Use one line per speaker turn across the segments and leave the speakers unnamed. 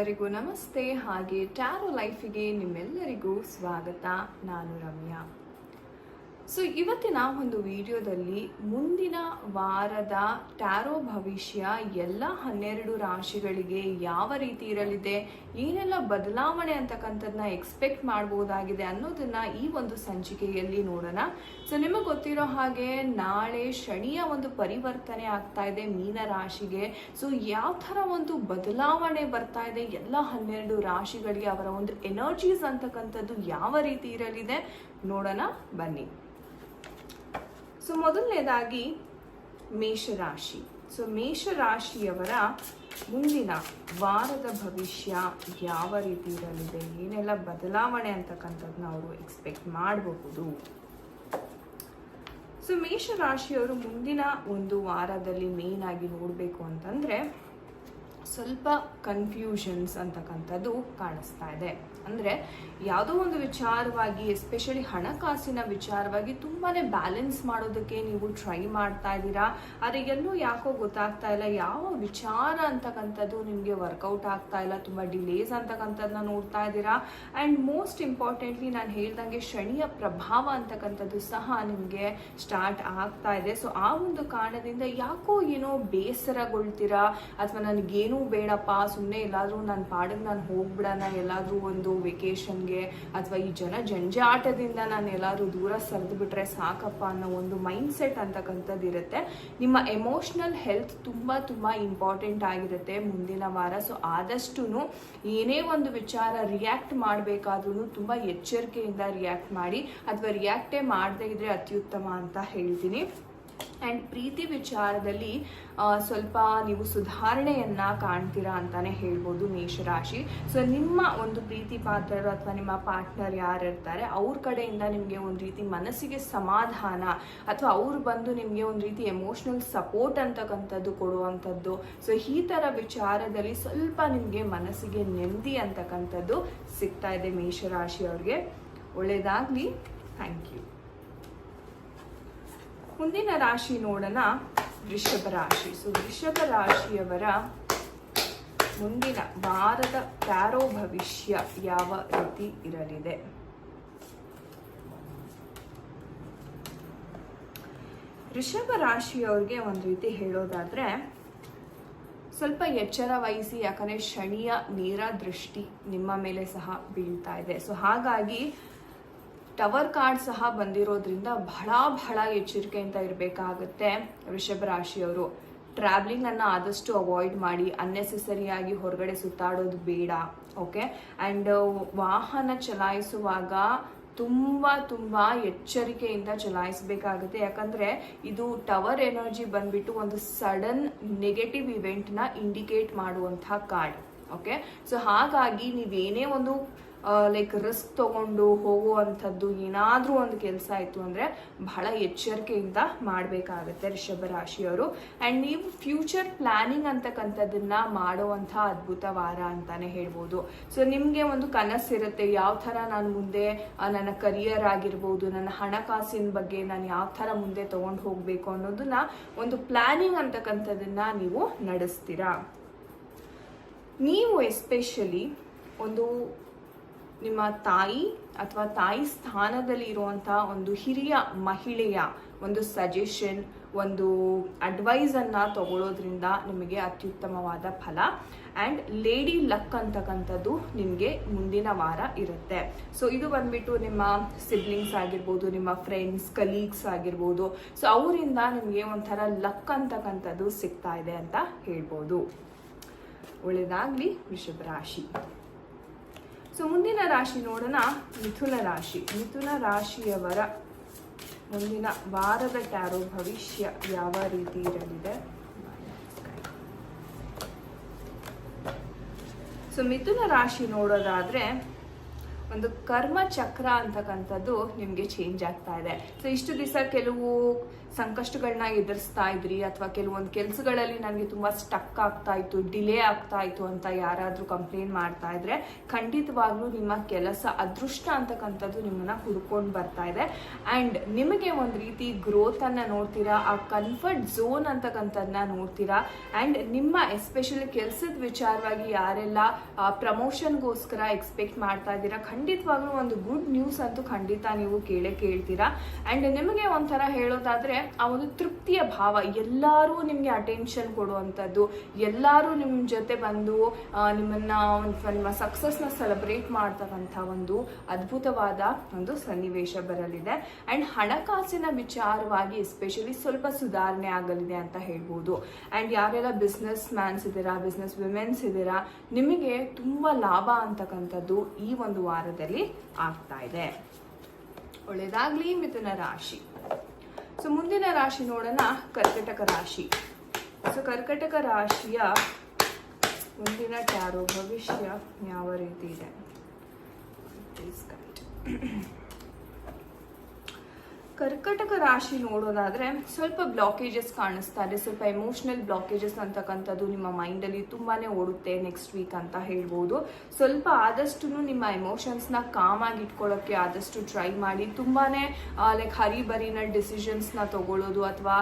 ಎಲ್ಲರಿಗೂ ನಮಸ್ತೆ. ಹಾಗೆ ಟ್ಯಾರೋ ಲೈಫಿಗೆ ನಿಮ್ಮೆಲ್ಲರಿಗೂ ಸ್ವಾಗತ. ನಾನು ರಮ್ಯಾ. ಸೊ ಇವತ್ತಿನ ಒಂದು ವಿಡಿಯೋದಲ್ಲಿ ಮುಂದಿನ ವಾರದ ಟ್ಯಾರೋ ಭವಿಷ್ಯ ಎಲ್ಲ ಹನ್ನೆರಡು ರಾಶಿಗಳಿಗೆ ಯಾವ ರೀತಿ ಇರಲಿದೆ, ಏನೆಲ್ಲ ಬದಲಾವಣೆ ಅಂತಕ್ಕಂಥದ್ದನ್ನ ಎಕ್ಸ್ಪೆಕ್ಟ್ ಮಾಡ್ಬೋದಾಗಿದೆ ಅನ್ನೋದನ್ನ ಈ ಒಂದು ಸಂಚಿಕೆಯಲ್ಲಿ ನೋಡೋಣ. ಸೊ ನಿಮಗೆ ಗೊತ್ತಿರೋ ಹಾಗೆ ನಾಳೆ ಶನಿಯ ಒಂದು ಪರಿವರ್ತನೆ ಆಗ್ತಾ ಇದೆ ಮೀನ ರಾಶಿಗೆ. ಸೊ ಯಾವ ಥರ ಒಂದು ಬದಲಾವಣೆ ಬರ್ತಾ ಇದೆ, ಎಲ್ಲ ಹನ್ನೆರಡು ರಾಶಿಗಳಿಗೆ ಅವರ ಒಂದು ಎನರ್ಜೀಸ್ ಅಂತಕ್ಕಂಥದ್ದು ಯಾವ ರೀತಿ ಇರಲಿದೆ, ನೋಡೋಣ ಬನ್ನಿ. ಸೊ ಮೊದಲನೇದಾಗಿ ಮೇಷರಾಶಿ. ಸೊ ಮೇಷರಾಶಿಯವರ ಮುಂದಿನ ವಾರದ ಭವಿಷ್ಯ ಯಾವ ರೀತಿ ಇರಲಿದೆ, ಏನೆಲ್ಲ ಬದಲಾವಣೆ ಅಂತಕ್ಕಂಥದ್ದನ್ನ ಅವರು ಎಕ್ಸ್ಪೆಕ್ಟ್ ಮಾಡಬಹುದು. ಸೊ ಮೇಷರಾಶಿಯವರು ಮುಂದಿನ ಒಂದು ವಾರದಲ್ಲಿ ಮೇನ್ ಆಗಿ ನೋಡಬೇಕು ಅಂತಂದ್ರೆ ಸ್ವಲ್ಪ ಕನ್ಫ್ಯೂಷನ್ಸ್ ಅಂತಕ್ಕಂಥದ್ದು ಕಾಣಿಸ್ತಾ ಇದೆ. ಅಂದರೆ ಯಾವುದೋ ಒಂದು ವಿಚಾರವಾಗಿ ಎಸ್ಪೆಷಲಿ ಹಣಕಾಸಿನ ವಿಚಾರವಾಗಿ ತುಂಬಾ ಬ್ಯಾಲೆನ್ಸ್ ಮಾಡೋದಕ್ಕೆ ನೀವು ಟ್ರೈ ಮಾಡ್ತಾ ಇದ್ದೀರಾ? ಆದರೆ ಎಲ್ಲೂ ಯಾಕೋ ಗೊತ್ತಾಗ್ತಾ ಇಲ್ಲ. ಯಾವ ವಿಚಾರ ಅಂತಕ್ಕಂಥದ್ದು ನಿಮಗೆ ವರ್ಕೌಟ್ ಆಗ್ತಾ ಇಲ್ಲ? ತುಂಬ ಡಿಲೇಸ್ ಅಂತಕ್ಕಂಥದ್ದನ್ನ ನೋಡ್ತಾ ಇದ್ದೀರಾ? ಆ್ಯಂಡ್ ಮೋಸ್ಟ್ ಇಂಪಾರ್ಟೆಂಟ್ಲಿ ನಾನು ಹೇಳ್ದಂಗೆ ಶನಿಯ ಪ್ರಭಾವ ಅಂತಕ್ಕಂಥದ್ದು ಸಹ ನಿಮಗೆ ಸ್ಟಾರ್ಟ್ ಆಗ್ತಾ ಇದೆ. ಸೊ ಆ ಒಂದು ಕಾರಣದಿಂದ ಯಾಕೋ ಏನೋ ಬೇಸರಗೊಳ್ತೀರಾ? ಅಥವಾ ನನಗೇನೂ ಬೇಡಪ್ಪ ಸುಮ್ಮನೆ ಎಲ್ಲಾದರೂ ನನ್ನ ಪಾಡಿಗೆ ನಾನು ಹೋಗ್ಬಿಡೋಣ, ಎಲ್ಲಾದರೂ ಒಂದು ವೆಕೇಶನ್ಗೆ ಅಥವಾ ಈ ಜನ ಜಂಜಾಟದಿಂದ ನಾನು ಎಲ್ಲಾದರೂ ದೂರ ಸರಿದು ಬಿಟ್ರೆ ಸಾಕಪ್ಪ ಅನ್ನೋ ಒಂದು ಮೈಂಡ್ ಸೆಟ್ ಅಂತಕ್ಕಂಥದ್ದು ಇರುತ್ತೆ. ನಿಮ್ಮ ಎಮೋಷ್ನಲ್ ಹೆಲ್ತ್ ತುಂಬ ತುಂಬ ಇಂಪಾರ್ಟೆಂಟ್ ಆಗಿರುತ್ತೆ ಮುಂದಿನ ವಾರ. ಸೊ ಆದಷ್ಟು ಏನೇ ಒಂದು ವಿಚಾರ ರಿಯಾಕ್ಟ್ ಮಾಡಬೇಕಾದ್ರೂ ತುಂಬ ಎಚ್ಚರಿಕೆಯಿಂದ ರಿಯಾಕ್ಟ್ ಮಾಡಿ ಅಥವಾ ರಿಯಾಕ್ಟೇ ಮಾಡದೇ ಇದ್ರೆ ಅತ್ಯುತ್ತಮ ಅಂತ ಹೇಳ್ತೀನಿ. ಆ್ಯಂಡ್ ಪ್ರೀತಿ ವಿಚಾರದಲ್ಲಿ ಸ್ವಲ್ಪ ನೀವು ಸುಧಾರಣೆಯನ್ನು ಕಾಣ್ತೀರಾ ಅಂತಲೇ ಹೇಳ್ಬೋದು ಮೇಷರಾಶಿ. ಸೊ ನಿಮ್ಮ ಒಂದು ಪ್ರೀತಿ ಪಾತ್ರರು ಅಥವಾ ನಿಮ್ಮ ಪಾರ್ಟ್ನರ್ ಯಾರು ಇರ್ತಾರೆ ಅವ್ರ ಕಡೆಯಿಂದ ನಿಮಗೆ ಒಂದು ರೀತಿ ಮನಸ್ಸಿಗೆ ಸಮಾಧಾನ ಅಥವಾ ಅವ್ರು ಬಂದು ನಿಮಗೆ ಒಂದು ರೀತಿ ಎಮೋಷ್ನಲ್ ಸಪೋರ್ಟ್ ಅಂತಕ್ಕಂಥದ್ದು ಕೊಡುವಂಥದ್ದು. ಸೊ ಈ ಥರ ವಿಚಾರದಲ್ಲಿ ಸ್ವಲ್ಪ ನಿಮಗೆ ಮನಸ್ಸಿಗೆ ನೆಮ್ಮದಿ ಅಂತಕ್ಕಂಥದ್ದು ಸಿಗ್ತಾ ಇದೆ ಮೇಷರಾಶಿ ಅವ್ರಿಗೆ ಒಳ್ಳೆಯದಾಗಲಿ ಥ್ಯಾಂಕ್ ಯು ಮುಂದಿನ ರಾಶಿ ನೋಡೋಣ. ವೃಷಭ ರಾಶಿ. ಸೊ ವೃಷಭ ರಾಶಿಯವರ ಮುಂದಿನ ವಾರದ ಟ್ಯಾರೋ ಭವಿಷ್ಯ ಯಾವ ರೀತಿ ಇರಲಿದೆ? ವೃಷಭ ರಾಶಿಯವ್ರಿಗೆ ಒಂದು ರೀತಿ ಹೇಳೋದಾದ್ರೆ, ಸ್ವಲ್ಪ ಎಚ್ಚರ ವಹಿಸಿ ಯಾಕಂದ್ರೆ ಶನಿಯ ನೇರ ದೃಷ್ಟಿ ನಿಮ್ಮ ಮೇಲೆ ಸಹ ಬೀಳ್ತಾ ಇದೆ. ಸೊ ಹಾಗಾಗಿ ಟವರ್ ಕಾರ್ಡ್ ಸಹ ಬಂದಿರೋದ್ರಿಂದ ಬಹಳ ಬಹಳ ಎಚ್ಚರಿಕೆಯಿಂದ ಇರಬೇಕಾಗತ್ತೆ ವೃಷಭ ರಾಶಿಯವರು. ಟ್ರಾವೆಲಿಂಗ್ ಅನ್ನ ಆದಷ್ಟು ಅವಾಯ್ಡ್ ಮಾಡಿ ಅನ್ನೆಸೆಸರಿಯಾಗಿ ಹೊರಗಡೆ ಸುತ್ತಾಡೋದು ಬೇಡ ಓಕೆ ಆ್ಯಂಡ್ ವಾಹನ ಚಲಾಯಿಸುವಾಗ ತುಂಬ ತುಂಬ ಎಚ್ಚರಿಕೆಯಿಂದ ಚಲಾಯಿಸಬೇಕಾಗುತ್ತೆ. ಯಾಕಂದರೆ ಇದು ಟವರ್ ಎನರ್ಜಿ ಬಂದ್ಬಿಟ್ಟು ಒಂದು ಸಡನ್ ನೆಗೆಟಿವ್ನ ಇಂಡಿಕೇಟ್ ಮಾಡುವಂಥ ಕಾರ್ಡ್ ಓಕೆ ಸೊ ಹಾಗಾಗಿ ನೀವೇನೇ ಒಂದು ಲೈಕ್ ರಿಸ್ಕ್ ತಗೊಂಡು ಹೋಗುವಂಥದ್ದು ಏನಾದರೂ ಒಂದು ಕೆಲಸ ಆಯಿತು ಅಂದರೆ ಬಹಳ ಎಚ್ಚರಿಕೆಯಿಂದ ಮಾಡಬೇಕಾಗುತ್ತೆ ರಿಷಭ ರಾಶಿಯವರು. ಆ್ಯಂಡ್ ನೀವು ಫ್ಯೂಚರ್ ಪ್ಲ್ಯಾನಿಂಗ್ ಅಂತಕ್ಕಂಥದ್ದನ್ನ ಮಾಡುವಂಥ ಅದ್ಭುತ ವಾರ ಅಂತಾನೆ ಹೇಳ್ಬೋದು. ಸೊ ನಿಮಗೆ ಒಂದು ಕನಸಿರುತ್ತೆ, ಯಾವ ಥರ ನಾನು ಮುಂದೆ ನನ್ನ ಕರಿಯರ್ ಆಗಿರ್ಬೋದು, ನನ್ನ ಹಣಕಾಸಿನ ಬಗ್ಗೆ ನಾನು ಯಾವ ಥರ ಮುಂದೆ ತೊಗೊಂಡು ಹೋಗಬೇಕು ಅನ್ನೋದನ್ನ ಒಂದು ಪ್ಲ್ಯಾನಿಂಗ್ ಅಂತಕ್ಕಂಥದ್ದನ್ನ ನೀವು ನಡೆಸ್ತೀರಾ? ನೀವು ಎಸ್ಪೆಷಲಿ ಒಂದು ನಿಮ್ಮ ತಾಯಿ ಅಥವಾ ತಾಯಿ ಸ್ಥಾನದಲ್ಲಿ ಇರುವಂಥ ಒಂದು ಹಿರಿಯ ಮಹಿಳೆಯ ಒಂದು ಸಜೆಷನ್ ಒಂದು ಅಡ್ವೈಸ್ ಅನ್ನ ತಗೊಳ್ಳೋದ್ರಿಂದ ನಿಮಗೆ ಅತ್ಯುತ್ತಮವಾದ ಫಲ. ಆ್ಯಂಡ್ ಲೇಡಿ ಲಕ್ ಅಂತಕ್ಕಂಥದ್ದು ನಿಮಗೆ ಮುಂದಿನ ವಾರ ಇರುತ್ತೆ. ಸೊ ಇದು ಬಂದ್ಬಿಟ್ಟು ನಿಮ್ಮ ಸಿಬ್ಲಿಂಗ್ಸ್ ಆಗಿರ್ಬೋದು, ನಿಮ್ಮ ಫ್ರೆಂಡ್ಸ್ ಕಲೀಗ್ಸ್ ಆಗಿರ್ಬೋದು. ಸೊ ಅವರಿಂದ ನಿಮಗೆ ಒಂಥರ ಲಕ್ ಅಂತಕ್ಕಂಥದ್ದು ಸಿಗ್ತಾ ಇದೆ ಅಂತ ಹೇಳ್ಬೋದು. ಒಳ್ಳೆಯದಾಗಲಿ ರಾಶಿ. ಸೊ ಮುಂದಿನ ರಾಶಿ ನೋಡೋಣ. ಮಿಥುನ ರಾಶಿ. ಮಿಥುನ ರಾಶಿಯವರ ಮುಂದಿನ ವಾರದ ಟ್ಯಾರೋ ಭವಿಷ್ಯ ಯಾವ ರೀತಿ ಇರಲಿದೆ? ಸೊ ಮಿಥುನ ರಾಶಿ ನೋಡೋದಾದ್ರೆ ಒಂದು ಕರ್ಮ ಚಕ್ರ ಅಂತಕ್ಕಂಥದ್ದು ನಿಮಗೆ ಚೇಂಜ್ ಆಗ್ತಾ ಇದೆ. ಸೊ ಇಷ್ಟು ದಿವಸ ಕೆಲವು ಸಂಕಷ್ಟಗಳನ್ನ ಎದುರಿಸ್ತಾ ಇದ್ರಿ ಅಥವಾ ಕೆಲವೊಂದು ಕೆಲಸಗಳಲ್ಲಿ ನನಗೆ ತುಂಬ ಸ್ಟಕ್ ಆಗ್ತಾ ಇತ್ತು ಡಿಲೇ ಆಗ್ತಾ ಇತ್ತು ಅಂತ ಯಾರಾದರೂ ಕಂಪ್ಲೇಂಟ್ ಮಾಡ್ತಾ ಇದ್ರೆ ಖಂಡಿತವಾಗ್ಲೂ ನಿಮ್ಮ ಕೆಲಸ ಅದೃಷ್ಟ ಅಂತಕ್ಕಂಥದ್ದು ನಿಮ್ಮನ್ನ ಹುಡ್ಕೊಂಡು ಬರ್ತಾ ಇದೆ. ಆ್ಯಂಡ್ ನಿಮಗೆ ಒಂದು ರೀತಿ ಗ್ರೋತ್ ಅನ್ನ ನೋಡ್ತೀರಾ, ಆ ಕನ್ಫರ್ಟ್ ಝೋನ್ ಅಂತಕ್ಕಂಥದ್ದನ್ನ ನೋಡ್ತೀರಾ? ಆ್ಯಂಡ್ ನಿಮ್ಮ ಎಸ್ಪೆಷಲಿ ಕೆಲಸದ ವಿಚಾರವಾಗಿ ಯಾರೆಲ್ಲ ಪ್ರಮೋಷನ್ಗೋಸ್ಕರ ಎಕ್ಸ್ಪೆಕ್ಟ್ ಮಾಡ್ತಾ ಇದ್ದೀರಾ? ಖಂಡಿತವಾಗ್ಲೂ ಒಂದು ಗುಡ್ ನ್ಯೂಸ್ ಅಂತೂ ಖಂಡಿತ ನೀವು ಕೇಳೇ ಕೇಳ್ತೀರಾ. ಆ್ಯಂಡ್ ನಿಮಗೆ ಒಂಥರ ಹೇಳೋದಾದರೆ, ಆ ಒಂದು ತೃಪ್ತಿಯ ಭಾವ, ಎಲ್ಲರೂ ನಿಮಗೆ ಅಟೆನ್ಷನ್ ಕೊಡುವಂಥದ್ದು, ಎಲ್ಲರೂ ನಿಮ್ಮ ಜೊತೆ ಬಂದು ನಿಮ್ಮನ್ನು ನಿಮ್ಮ ಸಕ್ಸಸ್ನ ಸೆಲೆಬ್ರೇಟ್ ಮಾಡ್ತಕ್ಕಂಥ ಒಂದು ಅದ್ಭುತವಾದ ಒಂದು ಸನ್ನಿವೇಶ ಬರಲಿದೆ. ಆ್ಯಂಡ್ ಹಣಕಾಸಿನ ವಿಚಾರವಾಗಿ ಎಸ್ಪೆಷಲಿ ಸ್ವಲ್ಪ ಸುಧಾರಣೆ ಆಗಲಿದೆ ಅಂತ ಹೇಳ್ಬೋದು. ಆ್ಯಂಡ್ ಯಾರೆಲ್ಲ ಬಿಸ್ನೆಸ್ ಮ್ಯಾನ್ಸ್ ಇದ್ದೀರಾ ಬಿಸ್ನೆಸ್ ವಿಮೆನ್ಸ್ ಇದ್ದೀರಾ ನಿಮಗೆ ತುಂಬ ಲಾಭ ಅಂತಕ್ಕಂಥದ್ದು ಈ ಒಂದು ವಾರದಲ್ಲಿ ಆಗ್ತಾ ಇದೆ. ಒಳ್ಳೇದಾಗ್ಲಿ ಮಿಥುನ ರಾಶಿ. ಸೊ ಮುಂದಿನ ರಾಶಿ ನೋಡೋಣ, ಕರ್ಕಟಕ ರಾಶಿ. ಸೊ ಕರ್ಕಟಕ ರಾಶಿಯ ಮುಂದಿನ ಟ್ಯಾರೋ ಭವಿಷ್ಯ ಯಾವ ರೀತಿ ಇದೆ. ಕರ್ಕಟಕ ರಾಶಿ ನೋಡೋದಾದ್ರೆ ಸ್ವಲ್ಪ ಬ್ಲಾಕೇಜಸ್ ಕಾಣಿಸ್ತಾ ಇದೆ. ಸ್ವಲ್ಪ ಎಮೋಷನಲ್ ಬ್ಲಾಕೇಜಸ್ ಅಂತಕ್ಕಂಥದ್ದು ನಿಮ್ಮ ಮೈಂಡಲ್ಲಿ ತುಂಬಾನೇ ಓಡುತ್ತೆ ನೆಕ್ಸ್ಟ್ ವೀಕ್ ಅಂತ ಹೇಳ್ಬೋದು. ಸ್ವಲ್ಪ ಆದಷ್ಟು ನಿಮ್ಮ ಎಮೋಷನ್ಸ್ನ ಕಾಮ್ ಆಗಿ ಇಟ್ಕೊಳ್ಳೋಕ್ಕೆ ಆದಷ್ಟು ಟ್ರೈ ಮಾಡಿ. ತುಂಬಾನೇ ಲೈಕ್ ಹರಿಬರಿನ ಡಿಸಿಷನ್ಸ್ನ ತಗೊಳ್ಳೋದು ಅಥವಾ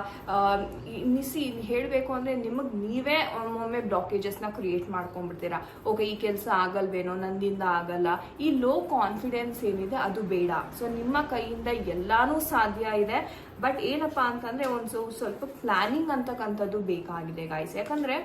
ಮಿಸಿ ಹೇಳಬೇಕು ಅಂದರೆ ನಿಮಗೆ ನೀವೇ ಒಮ್ಮೊಮ್ಮೆ ಬ್ಲಾಕೇಜಸ್ನ ಕ್ರಿಯೇಟ್ ಮಾಡ್ಕೊಂಡ್ಬಿಡ್ತೀರಾ. ಓಕೆ, ಈ ಕೆಲಸ ಆಗಲ್ವೇನೋ ನನ್ನಿಂದ ಆಗಲ್ಲ. ಈ ಲೋ ಕಾನ್ಫಿಡೆನ್ಸ್ ಏನಿದೆ ಅದು ಬೇಡ. ಸೊ ನಿಮ್ಮ ಕೈಯಿಂದ ಎಲ್ಲಾನು ಸಾಧ್ಯ ಇದೆ. ಬಟ್ ಏನಪ್ಪಾ ಅಂತಂದ್ರೆ ಒಂದು ಸ್ವಲ್ಪ ಪ್ಲಾನಿಂಗ್ ಅಂತಕ್ಕಂಥದ್ದು ಬೇಕಾಗಿದೆ ಗಾಯ್ಸ್ ಯಾಕಂದ್ರೆ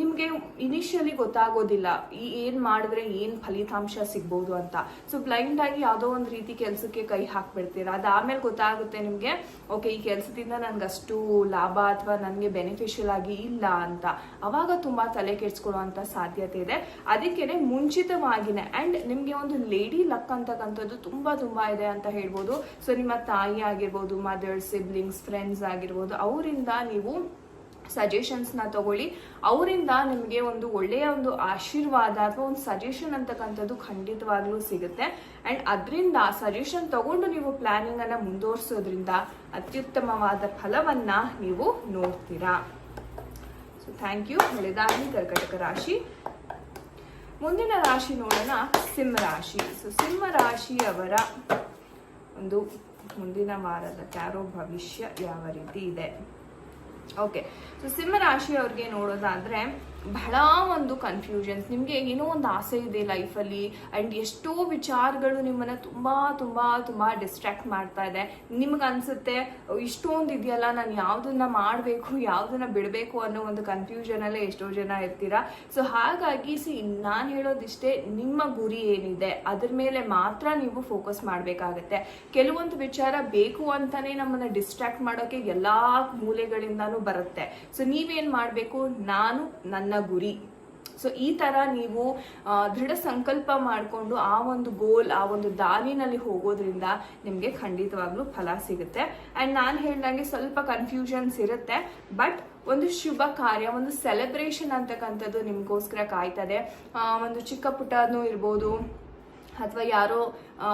ನಿಮಗೆ ಇನಿಷಿಯಲಿ ಗೊತ್ತಾಗೋದಿಲ್ಲ, ಈ ಏನು ಮಾಡಿದ್ರೆ ಏನು ಫಲಿತಾಂಶ ಸಿಗ್ಬೋದು ಅಂತ. ಸೊ ಬ್ಲೈಂಡಾಗಿ ಯಾವುದೋ ಒಂದು ರೀತಿ ಕೆಲಸಕ್ಕೆ ಕೈ ಹಾಕ್ಬಿಡ್ತೀರಾ? ಅದಾದ್ಮೇಲೆ ಗೊತ್ತಾಗುತ್ತೆ ನಿಮಗೆ, ಓಕೆ, ಈ ಕೆಲಸದಿಂದ ನನಗೆ ಅಷ್ಟು ಲಾಭ ಅಥವಾ ನನಗೆ ಬೆನಿಫಿಷಿಯಲ್ ಆಗಿ ಇಲ್ಲ ಅಂತ. ಅವಾಗ ತುಂಬ ತಲೆ ಕೆಡ್ಸ್ಕೊಳ್ಳುವಂಥ ಸಾಧ್ಯತೆ ಇದೆ. ಅದಕ್ಕೇನೆ ಮುಂಚಿತವಾಗಿನೇ ಆ್ಯಂಡ್ ನಿಮಗೆ ಒಂದು ಲೇಡಿ ಲಕ್ ಅಂತಕ್ಕಂಥದ್ದು ತುಂಬ ತುಂಬ ಇದೆ ಅಂತ ಹೇಳ್ಬೋದು. ಸೊ ನಿಮ್ಮ ತಾಯಿ ಆಗಿರ್ಬೋದು ಮದರ್ ಸಿಬ್ಲಿಂಗ್ಸ್ ಫ್ರೆಂಡ್ಸ್ ಆಗಿರ್ಬೋದು, ಅವರಿಂದ ನೀವು ಸಜೆಷನ್ಸ್ನ ತಗೊಳ್ಳಿ. ಅವರಿಂದ ನಿಮಗೆ ಒಂದು ಒಳ್ಳೆಯ ಒಂದು ಆಶೀರ್ವಾದ ಅಥವಾ ಒಂದು ಸಜೆಷನ್ ಅಂತಕ್ಕಂಥದ್ದು ಖಂಡಿತವಾಗ್ಲೂ ಸಿಗುತ್ತೆ. ಅಂಡ್ ಅದರಿಂದ ಸಜೆಷನ್ ತಗೊಂಡು ನೀವು ಪ್ಲಾನಿಂಗ್ ಅನ್ನ ಮುಂದುವರಿಸೋದ್ರಿಂದ ಅತ್ಯುತ್ತಮವಾದ ಫಲವನ್ನ ನೀವು ನೋಡ್ತೀರಾ. ಸೊ ಥ್ಯಾಂಕ್ ಯು ಹೇಳಿದಾಗಿ ಕರ್ಕಟಕ ರಾಶಿ. ಮುಂದಿನ ರಾಶಿ ನೋಡೋಣ, ಸಿಂಹ ರಾಶಿ. ಸೊ ಸಿಂಹ ರಾಶಿಯವರ ಒಂದು ಮುಂದಿನ ವಾರದ ಟ್ಯಾರೋ ಭವಿಷ್ಯ ಯಾವ ರೀತಿ ಇದೆ? ಓಕೆ ಸೊ ಸಿಂಹರಾಶಿ ಅವ್ರಿಗೆ ನೋಡೋದಾದ್ರೆ ಬಹಳ ಒಂದು ಕನ್ಫ್ಯೂಷನ್ಸ್ ನಿಮಗೆ ಏನೋ ಒಂದು ಆಸೆ ಇದೆ ಲೈಫಲ್ಲಿ ಆ್ಯಂಡ್ ಎಷ್ಟೋ ವಿಚಾರಗಳು ನಿಮ್ಮನ್ನ ತುಂಬಾ ತುಂಬಾ ತುಂಬಾ ಡಿಸ್ಟ್ರಾಕ್ಟ್ ಮಾಡ್ತಾ ಇದೆ. ನಿಮ್ಗೆ ಅನ್ಸುತ್ತೆ ಇಷ್ಟೊಂದು ಇದೆಯಲ್ಲ, ನಾನು ಯಾವ್ದನ್ನ ಮಾಡಬೇಕು, ಯಾವ್ದನ್ನ ಬಿಡಬೇಕು ಅನ್ನೋ ಒಂದು ಕನ್ಫ್ಯೂಷನ್ ಅಲ್ಲೇ ಎಷ್ಟೋ ಜನ ಇರ್ತೀರಾ? ಸೊ ಹಾಗಾಗಿ ಸಿ, ನಾನು ಹೇಳೋದಿಷ್ಟೇ, ನಿಮ್ಮ ಗುರಿ ಏನಿದೆ, ಅದ್ರ ಮೇಲೆ ಮಾತ್ರ ನೀವು ಫೋಕಸ್ ಮಾಡಬೇಕಾಗತ್ತೆ. ಕೆಲವೊಂದು ವಿಚಾರ ಬೇಕು ಅಂತಾನೆ ನಮ್ಮನ್ನ ಡಿಸ್ಟ್ರಾಕ್ಟ್ ಮಾಡೋಕೆ ಎಲ್ಲಾ ಮೂಲೆಗಳಿಂದಾನು ಬರುತ್ತೆ. ಸೊ ನೀವೇನ್ ಮಾಡಬೇಕು? ನಾನು ನನ್ನ ಗುರಿ. ಸೊ ಈ ತರ ನೀವು ದೃಢ ಸಂಕಲ್ಪ ಮಾಡಿಕೊಂಡು ಆ ಒಂದು ಗೋಲ್, ಆ ಒಂದು ದಾರಿನಲ್ಲಿ ಹೋಗೋದ್ರಿಂದ ನಿಮಗೆ ಖಂಡಿತವಾಗ್ಲೂ ಫಲ ಸಿಗುತ್ತೆ. ಅಂಡ್ ನಾನು ಹೇಳ್ದಂಗೆ ಸ್ವಲ್ಪ ಕನ್ಫ್ಯೂಷನ್ಸ್ ಇರುತ್ತೆ ಬಟ್ ಒಂದು ಶುಭ ಕಾರ್ಯ, ಒಂದು ಸೆಲೆಬ್ರೇಷನ್ ಅಂತಕ್ಕಂಥದ್ದು ನಿಮಗೋಸ್ಕರ ಕಾಯ್ತದೆ. ಒಂದು ಚಿಕ್ಕ ಪುಟ್ಟನೂ ಇರ್ಬೋದು ಅಥವಾ ಯಾರೋ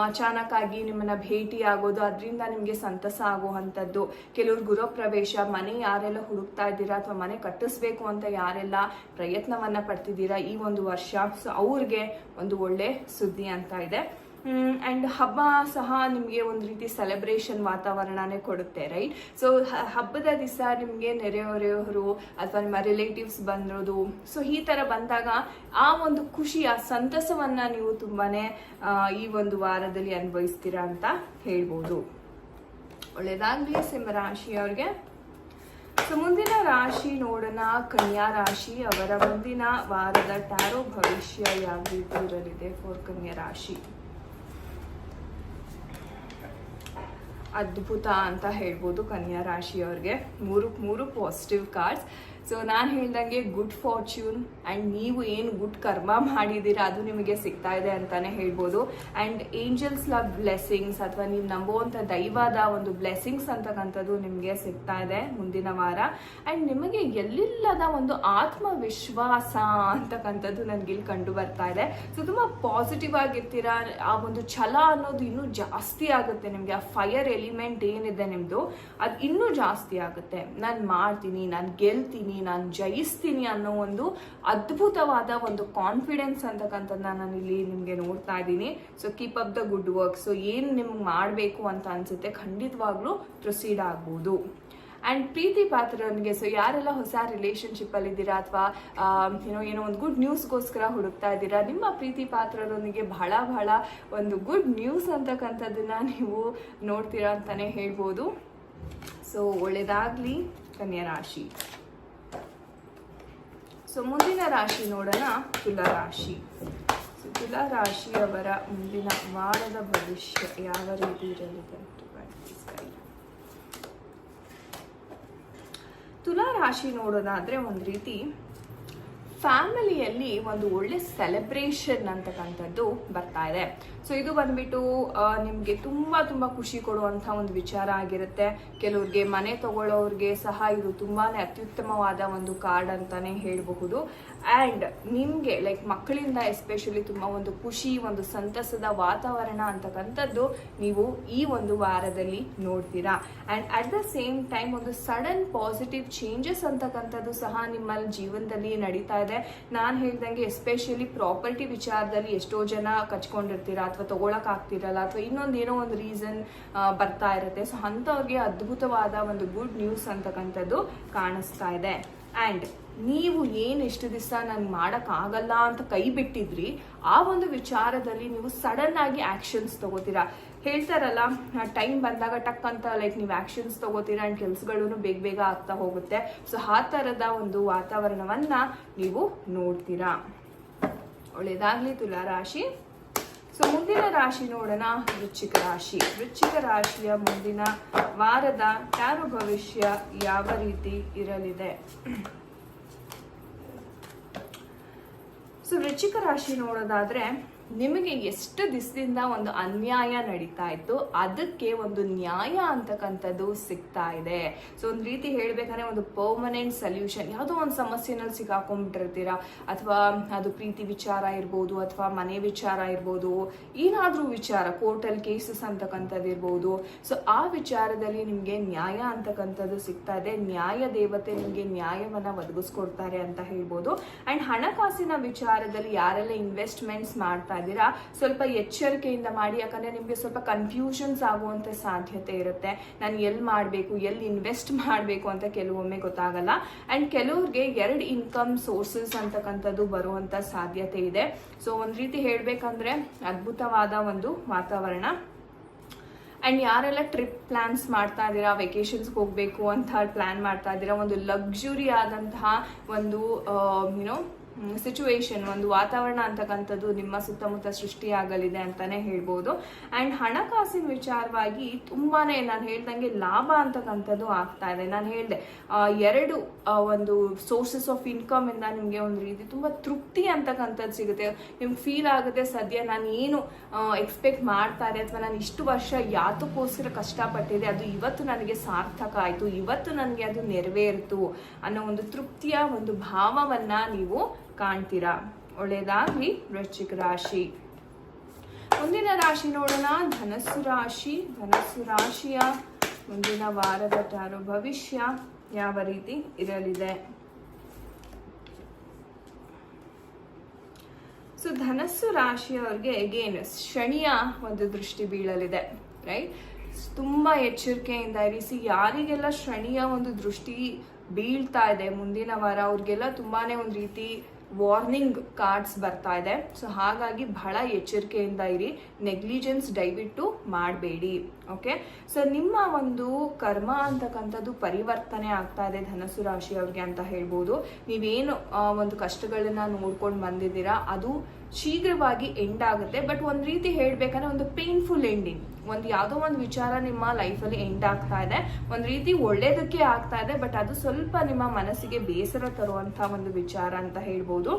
ಅಚಾನಕ್ ಆಗಿ ನಿಮ್ಮನ್ನ ಭೇಟಿ ಆಗೋದು ಅದರಿಂದ ನಿಮಗೆ ಸಂತಸ ಆಗುವಂಥದ್ದು. ಕೆಲವ್ರು ಗೃಹಪ್ರವೇಶ ಮನೆ ಯಾರೆಲ್ಲ ಹುಡುಕ್ತಾ ಇದ್ದೀರಾ ಅಥವಾ ಮನೆ ಕಟ್ಟಿಸ್ಬೇಕು ಅಂತ ಯಾರೆಲ್ಲ ಪ್ರಯತ್ನವನ್ನ ಪಡ್ತಿದ್ದೀರಾ ಈ ಒಂದು ವರ್ಷ? ಸೊ ಅವ್ರಿಗೆ ಒಂದು ಒಳ್ಳೆ ಸುದ್ದಿ ಅಂತ ಇದೆ. ಅಂಡ್ ಹಬ್ಬ ಸಹ ನಿಮಗೆ ಒಂದು ರೀತಿ ಸೆಲೆಬ್ರೇಷನ್ ವಾತಾವರಣನೇ ಕೊಡುತ್ತೆ ರೈಟ್ ಸೊ ಹಬ್ಬದ ದಿವಸ ನಿಮಗೆ ನೆರೆಹೊರೆಯವರು ಅಥವಾ ನಿಮ್ಮ ರಿಲೇಟಿವ್ಸ್ ಬಂದಿರೋದು ಸೊ ಈ ಥರ ಬಂದಾಗ ಆ ಒಂದು ಖುಷಿ, ಆ ಸಂತಸವನ್ನು ನೀವು ತುಂಬಾನೇ ಈ ಒಂದು ವಾರದಲ್ಲಿ ಅನುಭವಿಸ್ತೀರಾ ಅಂತ ಹೇಳ್ಬೋದು. ಒಳ್ಳೇದಾಗ್ಲಿ ಸಿಂಹರಾಶಿಯವ್ರಿಗೆ ಸೊ ಮುಂದಿನ ರಾಶಿ ನೋಡೋಣ. ಕನ್ಯಾ ರಾಶಿ ಅವರ ಮುಂದಿನ ವಾರದ ಟ್ಯಾರೋ ಭವಿಷ್ಯ ಯಾವ ರೀತಿ ಇರಲಿದೆ ಫೋರ್ ಕನ್ಯಾ ರಾಶಿ? ಅದ್ಭುತ ಅಂತ ಹೇಳ್ಬೋದು ಕನ್ಯಾ ರಾಶಿಯವ್ರಿಗೆ. ಮೂರು ಮೂರು ಪಾಸಿಟಿವ್ ಕಾರ್ಡ್ಸ್ ಸೊ ನಾನು ಹೇಳ್ದಂಗೆ ಗುಡ್ ಫಾರ್ಚ್ಯೂನ್ ಆ್ಯಂಡ್ ನೀವು ಏನು ಗುಡ್ ಕರ್ಮ ಮಾಡಿದ್ದೀರಾ ಅದು ನಿಮಗೆ ಸಿಗ್ತಾ ಇದೆ ಅಂತಲೇ ಹೇಳ್ಬೋದು. ಆ್ಯಂಡ್ ಏಂಜಲ್ಸ್ ಲವ್ ಬ್ಲೆಸ್ಸಿಂಗ್ಸ್ ಅಥವಾ ನೀವು ನಂಬುವಂಥ ದೈವದ ಒಂದು ಬ್ಲೆಸ್ಸಿಂಗ್ಸ್ ಅಂತಕ್ಕಂಥದ್ದು ನಿಮಗೆ ಸಿಗ್ತಾ ಇದೆ ಮುಂದಿನ ವಾರ. ಆ್ಯಂಡ್ ನಿಮಗೆ ಎಲ್ಲಿಲ್ಲದ ಒಂದು ಆತ್ಮವಿಶ್ವಾಸ ಅಂತಕ್ಕಂಥದ್ದು ನನಗೆ ಇಲ್ಲಿ ಕಂಡು ಬರ್ತಾ ಇದೆ. ಸೊ ತುಂಬ ಪಾಸಿಟಿವ್ ಆಗಿರ್ತೀರಾ? ಆ ಒಂದು ಛಲ ಅನ್ನೋದು ಇನ್ನೂ ಜಾಸ್ತಿ ಆಗುತ್ತೆ ನಿಮಗೆ. ಆ ಫೈರ್ ಎಲಿಮೆಂಟ್ ಏನಿದೆ ನಿಮ್ಮದು ಅದು ಇನ್ನೂ ಜಾಸ್ತಿ ಆಗುತ್ತೆ. ನಾನು ಮಾಡ್ತೀನಿ, ನಾನು ಗೆಲ್ತೀನಿ ನಾನು ಜಯಿಸ್ತೀನಿ ಅನ್ನೋ ಒಂದು ಅದ್ಭುತವಾದ ಒಂದು ಕಾನ್ಫಿಡೆನ್ಸ್ ಅಂತಕ್ಕಂಥದ್ದನ್ನ ನಾನು ಇಲ್ಲಿ ನಿಮಗೆ ನೋಡ್ತಾ ಇದ್ದೀನಿ. So keep up the good work so ಏನು ನಿಮ್ಗೆ ಮಾಡಬೇಕು ಅಂತ ಅನ್ಸುತ್ತೆ ಖಂಡಿತವಾಗ್ಲೂ ಪ್ರೊಸೀಡ್ ಆಗ್ಬೋದು. ಆ್ಯಂಡ್ ಪ್ರೀತಿ ಪಾತ್ರನಿಗೆ ಸೊ ಯಾರೆಲ್ಲ ಹೊಸ ರಿಲೇಷನ್ಶಿಪ್ಪಲ್ಲಿ ಇದ್ದೀರಾ ಅಥವಾ ಏನೋ ಏನೋ ಒಂದು ಗುಡ್ ನ್ಯೂಸ್ಗೋಸ್ಕರ ಹುಡುಕ್ತಾ ಇದ್ದೀರಾ, ನಿಮ್ಮ ಪ್ರೀತಿ ಪಾತ್ರರೊಂದಿಗೆ ಬಹಳ ಬಹಳ ಒಂದು ಗುಡ್ ನ್ಯೂಸ್ ಅಂತಕ್ಕಂಥದ್ದನ್ನು ನೀವು ನೋಡ್ತೀರಾ ಅಂತಲೇ ಹೇಳ್ಬೋದು. ಸೊ ಒಳ್ಳೆಯದಾಗಲಿ ಕನ್ಯಾ ರಾಶಿ. ಸೊ ಮುಂದಿನ ರಾಶಿ ನೋಡೋಣ, ತುಲಾ ರಾಶಿ. ಸೊ ತುಲಾ ರಾಶಿಯವರ ಮುಂದಿನ ವಾರದ ಭವಿಷ್ಯ ಯಾವ ರೀತಿ ಇರಲಿದೆ ತುಲಾ ರಾಶಿ ನೋಡೋದಾದ್ರೆ ಒಂದು ರೀತಿ ಫ್ಯಾಮಿಲಿಯಲ್ಲಿ ಒಂದು ಒಳ್ಳೆ ಸೆಲೆಬ್ರೇಷನ್ ಅಂತಕ್ಕಂಥದ್ದು ಬರ್ತಾ ಇದೆ. ಸೊ ಇದು ಬಂದ್ಬಿಟ್ಟು ನಿಮಗೆ ತುಂಬ ತುಂಬ ಖುಷಿ ಕೊಡುವಂಥ ಒಂದು ವಿಚಾರ ಆಗಿರುತ್ತೆ. ಕೆಲವ್ರಿಗೆ ಮನೆ ತಗೊಳ್ಳೋರಿಗೆ ಸಹ ಇದು ತುಂಬಾ ಅತ್ಯುತ್ತಮವಾದ ಒಂದು ಕಾರ್ಡ್ ಅಂತಾನೆ ಹೇಳಬಹುದು. ಆ್ಯಂಡ್ ನಿಮಗೆ ಲೈಕ್ ಮಕ್ಕಳಿಂದ ಎಸ್ಪೆಷಲಿ ತುಂಬ ಒಂದು ಖುಷಿ, ಒಂದು ಸಂತಸದ ವಾತಾವರಣ ಅಂತಕ್ಕಂಥದ್ದು ನೀವು ಈ ಒಂದು ವಾರದಲ್ಲಿ ನೋಡ್ತೀರಾ. And at the same time ಒಂದು ಸಡನ್ ಪಾಸಿಟಿವ್ ಚೇಂಜಸ್ ಅಂತಕ್ಕಂಥದ್ದು ಸಹ ನಿಮ್ಮ ಜೀವನದಲ್ಲಿ ನಡೀತಾ ನಾನು ಹೇಳ್ದಂಗೆ ಎಸ್ಪೆಷಲಿ ಪ್ರಾಪರ್ಟಿ ವಿಚಾರದಲ್ಲಿ ಎಷ್ಟೋ ಜನ ಕಚ್ಕೊಂಡಿರ್ತೀರ ಅಥವಾ ತಗೊಳಕ್ ಆಗ್ತಿರಲ್ಲ ಅಥವಾ ಇನ್ನೊಂದು ಏನೋ ಒಂದು ರೀಸನ್ ಬರ್ತಾ ಇರುತ್ತೆ. ಸೊ ಅಂಥವ್ರಿಗೆ ಅದ್ಭುತವಾದ ಒಂದು ಗುಡ್ ನ್ಯೂಸ್ ಅಂತಕ್ಕಂಥದ್ದು ಕಾಣಿಸ್ತಾ ಇದೆ. ಆ್ಯಂಡ್ ನೀವು ಏನು ಎಷ್ಟು ದಿವಸ ನಾನು ಮಾಡೋಕ್ಕಾಗಲ್ಲ ಅಂತ ಕೈ ಬಿಟ್ಟಿದ್ರಿ, ಆ ಒಂದು ವಿಚಾರದಲ್ಲಿ ನೀವು ಸಡನ್ ಆಗಿ ಆ್ಯಕ್ಷನ್ಸ್ ತಗೋತೀರಾ. ಹೇಳ್ತಾರಲ್ಲ ಟೈಮ್ ಬಂದಾಗ ಟಕ್ ಅಂತ ಲೈಕ್ ನೀವು ಆ್ಯಕ್ಷನ್ಸ್ ತಗೋತೀರಾ ಆ್ಯಂಡ್ ಕೆಲಸಗಳೂ ಬೇಗ ಬೇಗ ಆಗ್ತಾ ಹೋಗುತ್ತೆ. ಸೊ ಆ ಥರದ ಒಂದು ವಾತಾವರಣವನ್ನು ನೀವು ನೋಡ್ತೀರಾ. ಒಳ್ಳೇದಾಗಲಿ ತುಲಾ ರಾಶಿ ಸೊ ಮುಂದಿನ ರಾಶಿ ನೋಡೋಣ, ವೃಶ್ಚಿಕ ರಾಶಿ. ವೃಶ್ಚಿಕ ರಾಶಿಯ ಮುಂದಿನ ವಾರದ ಯಾರು ಭವಿಷ್ಯ ಯಾವ ರೀತಿ ಇರಲಿದೆ? ಸೊ ವೃಶ್ಚಿಕ ರಾಶಿ ನೋಡೋದಾದ್ರೆ ನಿಮಗೆ ಎಷ್ಟು ದಿವಸದಿಂದ ಒಂದು ಅನ್ಯಾಯ ನಡೀತಾ ಇತ್ತು, ಅದಕ್ಕೆ ಒಂದು ನ್ಯಾಯ ಅಂತಕ್ಕಂಥದ್ದು ಸಿಗ್ತಾ ಇದೆ. ಸೊ ಒಂದು ರೀತಿ ಹೇಳ್ಬೇಕಂದ್ರೆ ಒಂದು ಪರ್ಮನೆಂಟ್ ಸೊಲ್ಯೂಷನ್ ಯಾವುದೋ ಒಂದು ಸಮಸ್ಯೆನಲ್ಲಿ ಸಿಕ್ಕಾಕೊಂಡ್ಬಿಟ್ಟಿರ್ತೀರಾ ಅಥವಾ ಅದು ಪ್ರೀತಿ ವಿಚಾರ ಇರ್ಬೋದು, ಅಥವಾ ಮನೆ ವಿಚಾರ ಇರ್ಬೋದು, ಏನಾದರೂ ವಿಚಾರ ಕೋರ್ಟಲ್ ಕೇಸಸ್ ಅಂತಕ್ಕಂಥದ್ದು ಇರ್ಬೋದು. ಸೊ ಆ ವಿಚಾರದಲ್ಲಿ ನಿಮಗೆ ನ್ಯಾಯ ಅಂತಕ್ಕಂಥದ್ದು ಸಿಗ್ತಾ ಇದೆ. ನ್ಯಾಯ ದೇವತೆ ನಿಮಗೆ ನ್ಯಾಯವನ್ನ ಒದಗಿಸ್ಕೊಡ್ತಾರೆ ಅಂತ ಹೇಳ್ಬೋದು. ಅಂಡ್ ಹಣಕಾಸಿನ ವಿಚಾರದಲ್ಲಿ ಯಾರೆಲ್ಲ ಇನ್ವೆಸ್ಟ್ಮೆಂಟ್ಸ್ ಮಾಡ್ತಾ ಇದ್ದೀರಾ ಸ್ವಲ್ಪ ಎಚ್ಚರಿಕೆಯಿಂದ ಮಾಡಿ, ಯಾಕಂದ್ರೆ ನಿಮಗೆ ಸ್ವಲ್ಪ ಕನ್ಫ್ಯೂಷನ್ಸ್ ಆಗುವಂತ ಸಾಧ್ಯತೆ ಇರುತ್ತೆ. ನಾನು ಎಲ್ಲಿ ಮಾಡಬೇಕು, ಎಲ್ಲಿ ಇನ್ವೆಸ್ಟ್ ಮಾಡಬೇಕು ಅಂತ ಕೆಲವೊಮ್ಮೆ ಗೊತ್ತಾಗಲ್ಲ. ಅಂಡ್ ಕೆಲವ್ರಿಗೆ ಎರಡು ಇನ್ಕಮ್ ಸೋರ್ಸಸ್ ಅಂತಕ್ಕಂಥದ್ದು ಬರುವಂತ ಸಾಧ್ಯತೆ ಇದೆ. ಸೊ ಒಂದು ರೀತಿ ಹೇಳಬೇಕಂದ್ರೆ ಅದ್ಭುತವಾದ ಒಂದು ವಾತಾವರಣ. ಅಂಡ್ ಯಾರೆಲ್ಲ ಟ್ರಿಪ್ ಪ್ಲಾನ್ಸ್ ಮಾಡ್ತಾ ಇದ್ದೀರಾ ವೆಕೇಶನ್ಸ್ಗೆ ಹೋಗಬೇಕು ಅಂತ ಪ್ಲ್ಯಾನ್ ಮಾಡ್ತಾ ಇದ್ದೀರಾ, ಒಂದು ಲಕ್ಸುರಿ ಆದಂತಹ ಒಂದು ಯುನೋ ಸಿಚುವೇಶನ್ ಒಂದು ವಾತಾವರಣ ಅಂತಕ್ಕಂಥದ್ದು ನಿಮ್ಮ ಸುತ್ತಮುತ್ತ ಸೃಷ್ಟಿಯಾಗಲಿದೆ ಅಂತಾನೆ ಹೇಳ್ಬೋದು. ಆ್ಯಂಡ್ ಹಣಕಾಸಿನ ವಿಚಾರವಾಗಿ ತುಂಬಾನೇ ನಾನು ಹೇಳ್ದಂಗೆ ಲಾಭ ಅಂತಕ್ಕಂಥದ್ದು ಆಗ್ತಾ ಇದೆ. ನಾನು ಹೇಳಿದೆ ಎರಡು ಒಂದು ಸೋರ್ಸಸ್ ಆಫ್ ಇನ್ಕಮ್ ಇಂದ ನಿಮಗೆ ಒಂದು ರೀತಿ ತುಂಬ ತೃಪ್ತಿ ಅಂತಕ್ಕಂಥದ್ದು ಸಿಗುತ್ತೆ. ನಿಮ್ಗೆ ಫೀಲ್ ಆಗುತ್ತೆ, ಸದ್ಯ ನಾನು ಏನು ಎಕ್ಸ್ಪೆಕ್ಟ್ ಮಾಡ್ತಾರೆ ಅಥವಾ ನಾನು ಇಷ್ಟು ವರ್ಷ ಯಾತಕ್ಕೋಸ್ಕರ ಕಷ್ಟಪಟ್ಟಿದೆ ಅದು ಇವತ್ತು ನನಗೆ ಸಾರ್ಥಕ ಆಯಿತು, ಇವತ್ತು ನನಗೆ ಅದು ನೆರವೇರಿತು ಅನ್ನೋ ಒಂದು ತೃಪ್ತಿಯ ಒಂದು ಭಾವವನ್ನು ನೀವು ಕಾಣ್ತೀರಾ? ಒಳ್ಳೆಯದಾಗಿ ವೃಶ್ಚಿಕ ರಾಶಿ. ಮುಂದಿನ ರಾಶಿ ನೋಡೋಣ. ಧನಸ್ಸು ರಾಶಿ. ಧನಸ್ಸು ರಾಶಿಯ ಮುಂದಿನ ವಾರದ ಟಾರು ಭವಿಷ್ಯ ಯಾವ ರೀತಿ ಇರಲಿದೆ? ಸೊ, ಧನಸ್ಸು ರಾಶಿಯವ್ರಿಗೆ ಅಗೇನ್ ಶನಿಯ ಒಂದು ದೃಷ್ಟಿ ಬೀಳಲಿದೆ ರೈಟ್ ತುಂಬಾ ಎಚ್ಚರಿಕೆಯಿಂದ ಇರಿಸಿ, ಯಾರಿಗೆಲ್ಲ ಶನಿಯ ಒಂದು ದೃಷ್ಟಿ ಬೀಳ್ತಾ ಇದೆ, ಮುಂದಿನ ವಾರ ಅವ್ರಿಗೆಲ್ಲ ತುಂಬಾನೇ ಒಂದು ರೀತಿ ವಾರ್ನಿಂಗ್ ಕಾರ್ಡ್ಸ್ ಬರ್ತಾ ಇದೆ. ಸೊ ಹಾಗಾಗಿ ಬಹಳ ಎಚ್ಚರಿಕೆಯಿಂದ ಇರಿ. ನೆಗ್ಲಿಜೆನ್ಸ್ ದಯವಿಟ್ಟು ಮಾಡಬೇಡಿ. ಓಕೆ? ಸೊ ನಿಮ್ಮ ಒಂದು ಕರ್ಮ ಅಂತಕ್ಕಂಥದ್ದು ಪರಿವರ್ತನೆ ಆಗ್ತಾ ಇದೆ ಧನಸ್ಸು ರಾಶಿ ಅವ್ರಿಗೆ ಅಂತ ಹೇಳ್ಬೋದು. ನೀವೇನು ಒಂದು ಕಷ್ಟಗಳನ್ನ ನೋಡ್ಕೊಂಡು ಬಂದಿದ್ದೀರಾ, ಅದು ಶೀಘ್ರವಾಗಿ ಎಂಡ್ ಆಗುತ್ತೆ. ಬಟ್ ಒಂದು ರೀತಿ ಹೇಳಬೇಕಂದ್ರೆ ಒಂದು ಪೇನ್ಫುಲ್ ಎಂಡಿಂಗ್ ಒಂದು ಯಾವುದೋ ಒಂದು ವಿಚಾರ ನಿಮ್ಮ ಲೈಫಲ್ಲಿ ಎಂಡ್ ಆಗ್ತಾ ಇದೆ. ಒಂದು ರೀತಿ ಒಳ್ಳೇದಕ್ಕೆ ಆಗ್ತಾ ಇದೆ ಬಟ್ ಅದು ಸ್ವಲ್ಪ ನಿಮ್ಮ ಮನಸ್ಸಿಗೆ ಬೇಸರ ತರುವಂಥ ಒಂದು ವಿಚಾರ ಅಂತ ಹೇಳ್ಬೋದು.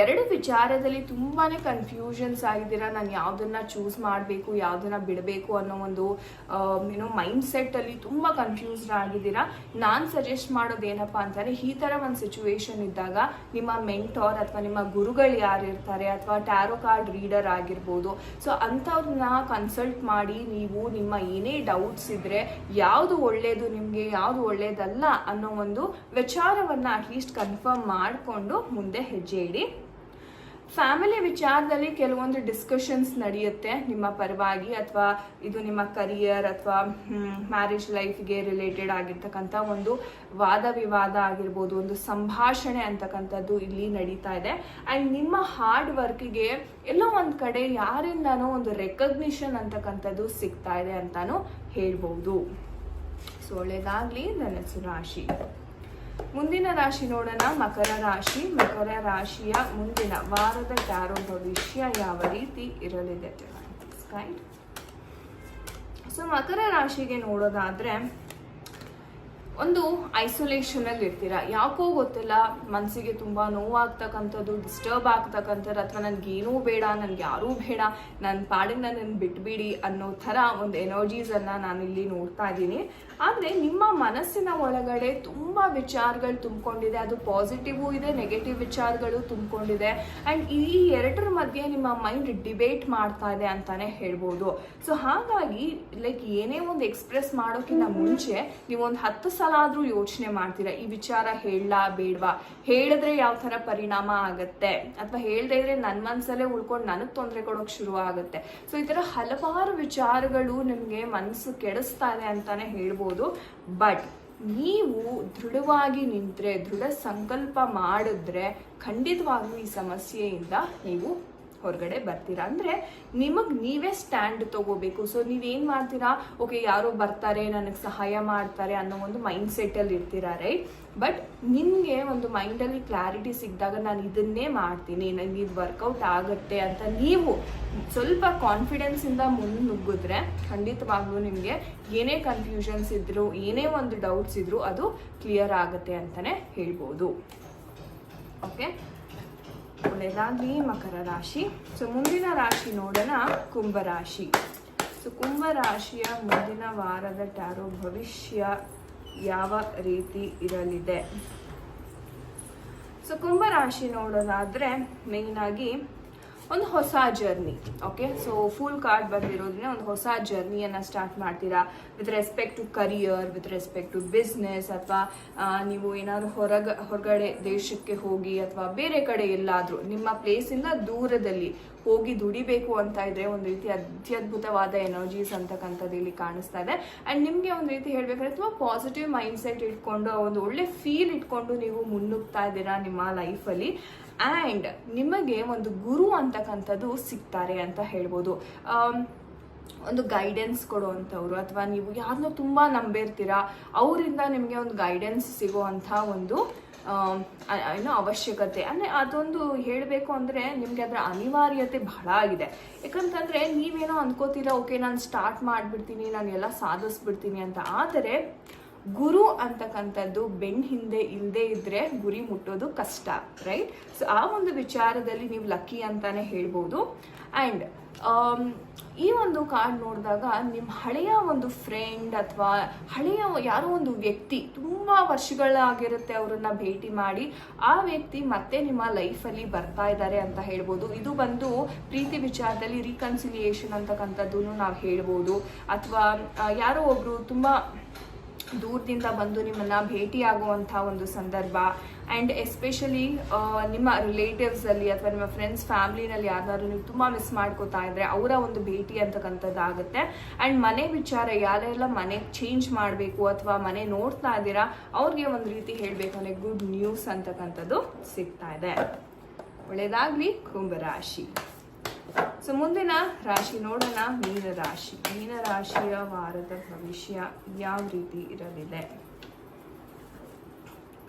ಎರಡು ವಿಚಾರದಲ್ಲಿ ತುಂಬಾ ಕನ್ಫ್ಯೂಷನ್ಸ್ ಆಗಿದ್ದೀರಾ? ನಾನು ಯಾವುದನ್ನು ಚೂಸ್ ಮಾಡಬೇಕು, ಯಾವುದನ್ನು ಬಿಡಬೇಕು ಅನ್ನೋ ಒಂದು ಏನೋ ಮೈಂಡ್ ಸೆಟ್ ಅಲ್ಲಿ ತುಂಬಾ ಕನ್ಫ್ಯೂಸ್ಡ್ ಆಗಿದ್ದೀರಾ? ನಾನು ಸಜೆಸ್ಟ್ ಮಾಡೋದು ಏನಪ್ಪಾ ಅಂತಾರೆ ಈ ತರ ಒಂದು ಸಿಚುವೇಶನ್ ಇದ್ದಾಗ ನಿಮ್ಮ ಮೆಂಟೋರ್ ಅಥವಾ ನಿಮ್ಮ ಗುರುಗಳು ಯಾರು ಇರ್ತಾರೆ ಅಥವಾ ಟ್ಯಾರೋ ಕಾರ್ಡ್ ರೀಡರ್ ಆಗಿರ್ಬೋದು. ಸೊ ಅಂಥವ್ರನ್ನ ಕನ್ಸಲ್ಟ್ ಮಾಡಿ, ನೀವು ನಿಮ್ಮ ಏನೇ ಡೌಟ್ಸ್ ಇದ್ರೆ, ಯಾವುದು ಒಳ್ಳೆಯದು ನಿಮಗೆ, ಯಾವುದು ಒಳ್ಳೆಯದಲ್ಲ ಅನ್ನೋ ಒಂದು ವಿಚಾರವನ್ನ ಅಟ್ಲೀಸ್ಟ್ ಕನ್ಫರ್ಮ್ ಮಾಡಿಕೊಂಡು ಮುಂದೆ ಹೆಜ್ಜೆ ಇಡಿ. ಫ್ಯಾಮಿಲಿ ವಿಚಾರದಲ್ಲಿ ಕೆಲವೊಂದು ಡಿಸ್ಕಷನ್ಸ್ ನಡೆಯುತ್ತೆ. ನಿಮ್ಮ ಪರವಾಗಿ ಅಥವಾ ಇದು ನಿಮ್ಮ ಕರಿಯರ್ ಅಥವಾ ಮ್ಯಾರೇಜ್ ಲೈಫ್ಗೆ ರಿಲೇಟೆಡ್ ಆಗಿರ್ತಕ್ಕಂಥ ಒಂದು ವಾದ ವಿವಾದ ಆಗಿರ್ಬೋದು, ಒಂದು ಸಂಭಾಷಣೆ ಅಂತಕ್ಕಂಥದ್ದು ಇಲ್ಲಿ ನಡೀತಾ ಇದೆ. ಆ್ಯಂಡ್ ನಿಮ್ಮ ಹಾರ್ಡ್ ವರ್ಕ್ಗೆ ಎಲ್ಲೋ ಒಂದು ಕಡೆ ಯಾರಿಂದನೋ ಒಂದು ರೆಕಗ್ನಿಷನ್ ಅಂತಕ್ಕಂಥದ್ದು ಸಿಗ್ತಾ ಇದೆ ಅಂತಾನು ಹೇಳ್ಬೋದು. ಸೊ ಒಳ್ಳೇದಾಗಲಿ, ನನ್ನ ರಾಶಿ ಮುಂದಿನ ರಾಶಿ ನೋಡೋಣ. ಮಕರ ರಾಶಿ. ಮಕರ ರಾಶಿಯ ಮುಂದಿನ ವಾರದ ಟ್ಯಾರೋ ಭವಿಷ್ಯ ಯಾವ ರೀತಿ ಇರಲಿದೆ ಸೊ ಮಕರ ರಾಶಿಗೆ ನೋಡೋದಾದ್ರೆ ಒಂದು ಐಸೋಲೇಷನ್ ಅಲ್ಲಿ ಇರ್ತೀರಾ? ಯಾಕೋ ಗೊತ್ತಿಲ್ಲ ಮನಸ್ಸಿಗೆ ತುಂಬಾ ನೋವಾಗ್ತಕ್ಕಂಥದ್ದು ಡಿಸ್ಟರ್ಬ್ ಆಗ್ತಕ್ಕಂಥದ್ದು, ಅಥವಾ ನನ್ಗೆ ಏನೂ ಬೇಡ ನನ್ಗೆ ಯಾರೂ ಬೇಡ ನನ್ನ ಪಾಡಿನ ನನ್ನ ಬಿಟ್ಬಿಡಿ ಅನ್ನೋ ಥರ ಒಂದು ಎನರ್ಜೀಸ್ ಅನ್ನ ನಾನು ಇಲ್ಲಿ ನೋಡ್ತಾ ಇದ್ದೀನಿ. ಆದ್ರೆ ನಿಮ್ಮ ಮನಸ್ಸಿನ ಒಳಗಡೆ ತುಂಬಾ ವಿಚಾರಗಳು ತುಂಬಿಕೊಂಡಿದೆ, ಅದು ಪಾಸಿಟಿವ್ ಇದೆ ನೆಗೆಟಿವ್ ವಿಚಾರಗಳು ತುಂಬಿಕೊಂಡಿದೆ. ಅಂಡ್ ಈ ಎರಡರ ಮಧ್ಯೆ ನಿಮ್ಮ ಮೈಂಡ್ ಡಿಬೇಟ್ ಮಾಡ್ತಾ ಇದೆ ಅಂತಾನೆ ಹೇಳ್ಬೋದು. ಸೊ ಹಾಗಾಗಿ ಲೈಕ್ ಏನೇ ಒಂದು ಎಕ್ಸ್ಪ್ರೆಸ್ ಮಾಡೋಕ್ಕಿಂತ ಮುಂಚೆ ನೀವು ಒಂದು ಹತ್ತು ಸಲ ಆದ್ರೂ ಯೋಚನೆ ಮಾಡ್ತೀರಾ? ಈ ವಿಚಾರ ಹೇಳಲಾ ಬೇಡವಾ? ಹೇಳಿದ್ರೆ ಯಾವ ತರ ಪರಿಣಾಮ ಆಗುತ್ತೆ? ಅಥವಾ ಹೇಳದೇ ಇದ್ರೆ ನನ್ನ ಮನಸ್ಸಲ್ಲೇ ಉಳ್ಕೊಂಡು ನನಗೆ ತೊಂದರೆ ಕೊಡೋಕೆ ಶುರು ಆಗುತ್ತೆ. ಸೊ ಈ ಥರ ಹಲವಾರು ವಿಚಾರಗಳು ನಿಮಗೆ ಮನಸ್ಸು ಕೆಡಿಸ್ತಾ ಇದೆ ಅಂತಾನೆ ಹೇಳ್ಬೋದು. ಬಟ್ ನೀವು ದೃಢವಾಗಿ ನಿಂತ್ರೆ, ದೃಢ ಸಂಕಲ್ಪ ಮಾಡಿದ್ರೆ ಖಂಡಿತವಾಗ್ಲೂ ಈ ಸಮಸ್ಯೆಯಿಂದ ನೀವು ಹೊರಗಡೆ ಬರ್ತೀರಾ? ಅಂದ್ರೆ ನಿಮಗ್ ನೀವೇ ಸ್ಟ್ಯಾಂಡ್ ತಗೋಬೇಕು. ಸೊ ನೀವೇನ್ ಮಾಡ್ತೀರಾ? ಓಕೆ ಯಾರೋ ಬರ್ತಾರೆ, ನನಗೆ ಸಹಾಯ ಮಾಡ್ತಾರೆ ಅನ್ನೋ ಒಂದು ಮೈಂಡ್ ಸೆಟ್ ಅಲ್ಲಿ ಇರ್ತೀರಾ ರೈಟ್ ಬಟ್ ನಿಮಗೆ ಒಂದು ಮೈಂಡ್ ಅಲ್ಲಿ ಕ್ಲಾರಿಟಿ ಸಿಕ್ಕಿದಾಗ ನಾನು ಇದನ್ನೇ ಮಾಡ್ತೀನಿ. ನನಗೆ ಇದು ವರ್ಕೌಟ್ ಆಗುತ್ತೆ ಅಂತ ನೀವು ಸ್ವಲ್ಪ ಕಾನ್ಫಿಡೆನ್ಸ್ ಇಂದ ಮುನ್ನುಗ್ಗಿದ್ರೆ ಖಂಡಿತವಾಗ್ಲೂ ನಿಮಗೆ ಏನೇ ಕನ್ಫ್ಯೂಷನ್ಸ್ ಇದ್ರು, ಏನೇ ಒಂದು ಡೌಟ್ಸ್ ಇದ್ರು ಅದು ಕ್ಲಿಯರ್ ಆಗುತ್ತೆ ಅಂತಾನೆ ಹೇಳ್ಬೋದು. ಓಕೆ ಒಳ್ಳೆಯದಾಗಲಿ ಮಕರ ರಾಶಿ. ಸೊ ಮುಂದಿನ ರಾಶಿ ನೋಡೋಣ ಕುಂಭರಾಶಿ ಸೊ ಕುಂಭರಾಶಿಯ ಮುಂದಿನ ವಾರದ ಟ್ಯಾರೋ ಭವಿಷ್ಯ ಯಾವ ರೀತಿ ಇರಲಿದೆ? ಸೊ ಕುಂಭರಾಶಿ ನೋಡೋದಾದ್ರೆ ಮೇಯ್ನಾಗಿ ಆಗಿ ಒಂದು ಹೊಸ journey okay so full card ಬಂದಿರೋದ್ರಿಂದ ಒಂದು ಹೊಸ ಜರ್ನಿಯನ್ನು ಸ್ಟಾರ್ಟ್ ಮಾಡ್ತೀರಾ? With respect to career with respect to business ಅಥವಾ ನೀವು ಏನಾದರೂ ಹೊರಗ, ಹೊರಗಡೆ ದೇಶಕ್ಕೆ ಹೋಗಿ ಅಥವಾ ಬೇರೆ ಕಡೆ ಎಲ್ಲಾದರೂ, ನಿಮ್ಮ ಪ್ಲೇಸಿಂದ ದೂರದಲ್ಲಿ ಹೋಗಿ ದುಡಿಬೇಕು ಅಂತ ಇದ್ರೆ ಒಂದು ರೀತಿ ಅತ್ಯದ್ಭುತವಾದ ಎನರ್ಜೀಸ್ ಅಂತಕ್ಕಂಥದ್ದು ಇಲ್ಲಿ ಕಾಣಿಸ್ತಾ ಇದೆ. ಅಂಡ್ ನಿಮಗೆ ಒಂದು ರೀತಿ ಹೇಳಬೇಕಾದ್ರೆ ತುಂಬ ಪಾಸಿಟಿವ್ ಮೈಂಡ್ಸೆಟ್ ಇಟ್ಕೊಂಡು ಒಂದು ಒಳ್ಳೆ ಫೀಲ್ ಇಟ್ಕೊಂಡು ನೀವು ಮುನ್ನುಗ್ತಾ ಇದ್ದೀರಾ ನಿಮ್ಮ ಲೈಫಲ್ಲಿ ಆ್ಯಂಡ್ ನಿಮಗೆ ಒಂದು ಗುರು ಅಂತಕ್ಕಂಥದ್ದು ಸಿಗ್ತಾರೆ ಅಂತ ಹೇಳ್ಬೋದು. ಒಂದು ಗೈಡೆನ್ಸ್ ಕೊಡುವಂಥವ್ರು ಅಥವಾ ನೀವು ಯಾರನ್ನೋ ತುಂಬ ನಂಬಿರ್ತೀರಾ ಅವರಿಂದ ನಿಮಗೆ ಒಂದು ಗೈಡೆನ್ಸ್ ಸಿಗುವಂಥ ಒಂದು ಏನು ಅವಶ್ಯಕತೆ. ಅಂದರೆ ಅದೊಂದು ಹೇಳಬೇಕು ಅಂದರೆ ನಿಮಗೆ ಅದರ ಅನಿವಾರ್ಯತೆ ಬಹಳ ಆಗಿದೆ. ಯಾಕಂತಂದರೆ ನೀವೇನೋ ಅಂದ್ಕೋತೀರಾ ಓಕೆ, ನಾನು ಸ್ಟಾರ್ಟ್ ಮಾಡಿಬಿಡ್ತೀನಿ, ನಾನು ಎಲ್ಲ ಸಾಧಿಸ್ಬಿಡ್ತೀನಿ ಅಂತ. ಆದರೆ ಗುರು ಅಂತಕ್ಕಂಥದ್ದು ಬೆನ್ ಹಿಂದೆ ಇಲ್ಲದೆ ಇದ್ದರೆ ಗುರಿ ಮುಟ್ಟೋದು ಕಷ್ಟ ರೈಟ್ ಸೊ ಆ ಒಂದು ವಿಚಾರದಲ್ಲಿ ನೀವು ಲಕ್ಕಿ ಅಂತಾನೆ ಹೇಳ್ಬೋದು. ಆ್ಯಂಡ್ ಈ ಒಂದು ಕಾರ್ಡ್ ನೋಡಿದಾಗ ನಿಮ್ಮ ಹಳೆಯ ಒಂದು ಫ್ರೆಂಡ್ ಅಥವಾ ಹಳೆಯ ಯಾರೋ ಒಂದು ವ್ಯಕ್ತಿ ತುಂಬ ವರ್ಷಗಳಾಗಿರುತ್ತೆ ಅವರನ್ನ ಭೇಟಿ ಮಾಡಿ, ಆ ವ್ಯಕ್ತಿ ಮತ್ತೆ ನಿಮ್ಮ ಲೈಫಲ್ಲಿ ಬರ್ತಾ ಇದ್ದಾರೆ ಅಂತ ಹೇಳ್ಬೋದು. ಇದು ಬಂದು ಪ್ರೀತಿ ವಿಚಾರದಲ್ಲಿ ರೀಕನ್ಸಿಲಿಯೇಷನ್ ಅಂತಕ್ಕಂಥದ್ದು ನಾವು ಹೇಳ್ಬೋದು. ಅಥವಾ ಯಾರೋ ಒಬ್ಬರು ತುಂಬ ದೂರದಿಂದ ಬಂದು ನಿಮ್ಮನ್ನ ಭೇಟಿಯಾಗುವಂಥ ಒಂದು ಸಂದರ್ಭ. ಆ್ಯಂಡ್ ಎಸ್ಪೆಷಲಿ ನಿಮ್ಮ ರಿಲೇಟಿವ್ಸ್ ಅಲ್ಲಿ ಅಥವಾ ನಿಮ್ಮ ಫ್ರೆಂಡ್ಸ್ ಫ್ಯಾಮಿಲಿನಲ್ಲಿ ಯಾರಾದರೂ ನೀವು ತುಂಬ ಮಿಸ್ ಮಾಡ್ಕೋತಾ ಇದ್ರೆ ಅವರ ಒಂದು ಭೇಟಿ ಅಂತಕ್ಕಂಥದ್ದಾಗುತ್ತೆ ಆ್ಯಂಡ್ ಮನೆ ವಿಚಾರ, ಯಾರೆಲ್ಲ ಮನೆ ಚೇಂಜ್ ಮಾಡಬೇಕು ಅಥವಾ ಮನೆ ನೋಡ್ತಾ ಇದ್ದೀರಾ, ಅವ್ರಿಗೆ ಒಂದು ರೀತಿ ಹೇಳಬೇಕು ಅಂದರೆ ಗುಡ್ ನ್ಯೂಸ್ ಅಂತಕ್ಕಂಥದ್ದು ಸಿಗ್ತಾ ಇದೆ. ಒಳ್ಳೇದಾಗ್ಲಿ, ಕುಂಭರಾಶಿ. ಸೊ ಮುಂದಿನ ರಾಶಿ ನೋಡೋಣ. ಮೀನ ರಾಶಿ ಮೀನ ರಾಶಿಯ ವಾರದ ಭವಿಷ್ಯ ಯಾವ ರೀತಿ ಇರಲಿದೆ?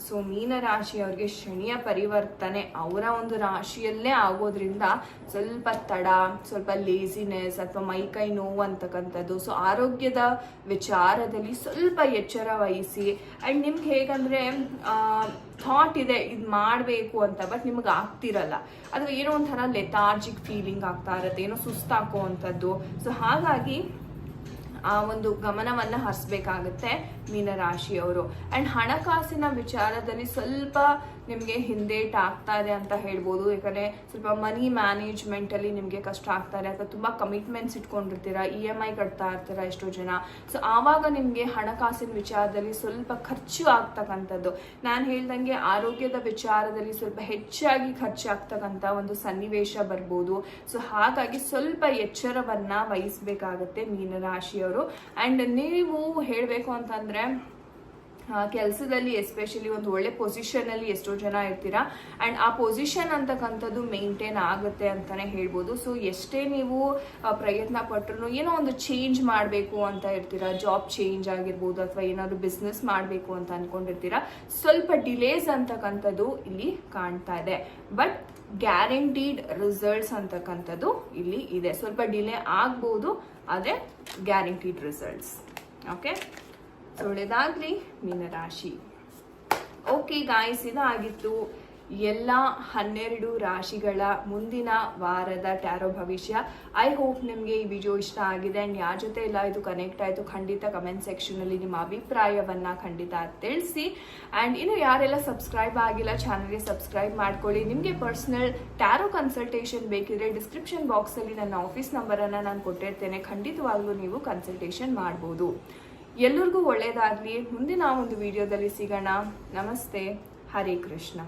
ಸೊ ಮೀನ ರಾಶಿಯವ್ರಿಗೆ ಶನಿಯ ಪರಿವರ್ತನೆ, ಅವರ ಒಂದು ರಾಶಿಯಲ್ಲೇ ಆಗೋದ್ರಿಂದ ಸ್ವಲ್ಪ ತಡ, ಸ್ವಲ್ಪ ಲೇಸಿನೆಸ್ ಅಥವಾ ಮೈಕೈ ನೋವು ಅಂತಕ್ಕಂಥದ್ದು. ಸೊ ಆರೋಗ್ಯದ ವಿಚಾರದಲ್ಲಿ ಸ್ವಲ್ಪ ಎಚ್ಚರ ವಹಿಸಿ. ಆ್ಯಂಡ್ ನಿಮ್ಗೆ ಹೇಗಂದ್ರೆ ಥಾಟ್ ಇದೆ, ಇದು ಮಾಡಬೇಕು ಅಂತ ಬಟ್ ನಿಮ್ಗೆ ಆಗ್ತಿರಲ್ಲ. ಅಥವಾ ಏನೋ ಒಂಥರ ಲೆಥಾರ್ಜಿಕ್ ಫೀಲಿಂಗ್ ಆಗ್ತಾ ಇರುತ್ತೆ, ಏನೋ ಸುಸ್ತಾಕೋ ಅಂಥದ್ದು. ಸೊ ಹಾಗಾಗಿ ಆ ಒಂದು ಗಮನವನ್ನು ಹರಿಸ್ಬೇಕಾಗುತ್ತೆ. ಮೀನರಾಶಿಯವರು. ಅಂಡ್ ಹಣಕಾಸಿನ ವಿಚಾರದಲ್ಲಿ ಸ್ವಲ್ಪ ನಿಮಗೆ ಹಿಂದೇಟ್ ಆಗ್ತಾ ಇದೆ ಅಂತ ಹೇಳ್ಬೋದು. ಯಾಕಂದರೆ ಸ್ವಲ್ಪ ಮನಿ ಮ್ಯಾನೇಜ್ಮೆಂಟಲ್ಲಿ ನಿಮಗೆ ಕಷ್ಟ ಆಗ್ತಾ ಇದೆ. ಅಥವಾ ತುಂಬ ಕಮಿಟ್ಮೆಂಟ್ಸ್ ಇಟ್ಕೊಂಡಿರ್ತೀರಾ ಇ ಎಂ ಐ ಕಟ್ತಾ ಇರ್ತೀರಾ ಎಷ್ಟೋ ಜನ. ಸೊ ಆವಾಗ ನಿಮಗೆ ಹಣಕಾಸಿನ ವಿಚಾರದಲ್ಲಿ ಸ್ವಲ್ಪ ಖರ್ಚು ಆಗ್ತಕ್ಕಂಥದ್ದು. ನಾನು ಹೇಳ್ದಂಗೆ ಆರೋಗ್ಯದ ವಿಚಾರದಲ್ಲಿ ಸ್ವಲ್ಪ ಹೆಚ್ಚಾಗಿ ಖರ್ಚಾಗ್ತಕ್ಕಂಥ ಒಂದು ಸನ್ನಿವೇಶ ಬರ್ಬೋದು. ಸೊ ಹಾಗಾಗಿ ಸ್ವಲ್ಪ ಎಚ್ಚರವನ್ನು ವಹಿಸ್ಬೇಕಾಗತ್ತೆ ಮೀನರಾಶಿಯವರು. ಆ್ಯಂಡ್ ನೀವು ಹೇಳಬೇಕು ಅಂತಂದ್ರೆ ಕೆಲಸದಲ್ಲಿ ಎಸ್ಪೆಷಲಿ ಒಂದು ಒಳ್ಳೆ ಪೊಸಿಷನ್ ಅಲ್ಲಿ ಎಷ್ಟೋ ಜನ ಇರ್ತೀರಾ. ಅಂಡ್ ಆ ಪೊಸಿಷನ್ ಅಂತಕ್ಕಂಥದ್ದು ಮೇಂಟೈನ್ ಆಗುತ್ತೆ ಅಂತಾನೆ ಹೇಳ್ಬೋದು. ಸೊ ಎಷ್ಟೇ ನೀವು ಪ್ರಯತ್ನ ಪಟ್ಟರು ಏನೋ ಒಂದು ಚೇಂಜ್ ಮಾಡಬೇಕು ಅಂತ ಇರ್ತೀರಾ. ಜಾಬ್ ಚೇಂಜ್ ಆಗಿರ್ಬೋದು ಅಥವಾ ಏನಾದರೂ ಬಿಸ್ನೆಸ್ ಮಾಡಬೇಕು ಅಂತ ಅನ್ಕೊಂಡಿರ್ತೀರಾ. ಸ್ವಲ್ಪ ಡಿಲೇಸ್ ಅಂತಕ್ಕಂಥದ್ದು ಇಲ್ಲಿ ಕಾಣ್ತಾ ಇದೆ. ಬಟ್ ಗ್ಯಾರಂಟೀಡ್ ರಿಸಲ್ಟ್ಸ್ ಅಂತಕ್ಕಂಥದ್ದು ಇಲ್ಲಿ ಇದೆ. ಸ್ವಲ್ಪ ಡಿಲೇ ಆಗ್ಬೋದು ಆದರೆ ಗ್ಯಾರಂಟೀಡ್ ರಿಸಲ್ಟ್ಸ್ ಓಕೆ ಸೊ ಒಳ್ಳೆದಾಗ್ಲಿ ಮೀನರಾಶಿ. ಓಕೆ ಗಾಯ್ಸ್ ಇದಾಗಿತ್ತು ಎಲ್ಲ ಹನ್ನೆರಡು ರಾಶಿಗಳ ಮುಂದಿನ ವಾರದ ಟ್ಯಾರೋ ಭವಿಷ್ಯ. ಐ ಹೋಪ್ ನಿಮಗೆ ಈ ವಿಡಿಯೋ ಇಷ್ಟ ಆಗಿದೆ. ಆ್ಯಂಡ್ ಯಾರ ಜೊತೆ ಎಲ್ಲ ಇದು ಕನೆಕ್ಟ್ ಆಯಿತು, ಖಂಡಿತ ಕಮೆಂಟ್ ಸೆಕ್ಷನಲ್ಲಿ ನಿಮ್ಮ ಅಭಿಪ್ರಾಯವನ್ನು ಖಂಡಿತ ತಿಳಿಸಿ. ಆ್ಯಂಡ್ ಇನ್ನು ಯಾರೆಲ್ಲ ಸಬ್ಸ್ಕ್ರೈಬ್ ಆಗಿಲ್ಲ ಚಾನಲ್ಗೆ ಸಬ್ಸ್ಕ್ರೈಬ್ ಮಾಡ್ಕೊಳ್ಳಿ. ನಿಮಗೆ ಪರ್ಸ್ನಲ್ ಟ್ಯಾರೋ ಕನ್ಸಲ್ಟೇಷನ್ ಬೇಕಿದ್ರೆ ಡಿಸ್ಕ್ರಿಪ್ಷನ್ ಬಾಕ್ಸಲ್ಲಿ ನನ್ನ ಆಫೀಸ್ ನಂಬರನ್ನು ನಾನು ಕೊಟ್ಟಿರ್ತೇನೆ. ಖಂಡಿತವಾಗಲೂ ನೀವು ಕನ್ಸಲ್ಟೇಷನ್ ಮಾಡ್ಬೋದು. ಎಲ್ಲರಿಗೂ ಒಳ್ಳೆಯದಾಗಲಿ ಮುಂದಿನ ಒಂದು ವಿಡಿಯೋದಲ್ಲಿ ಸಿಗೋಣ. ನಮಸ್ತೆ. ಹರೇ ಕೃಷ್ಣ.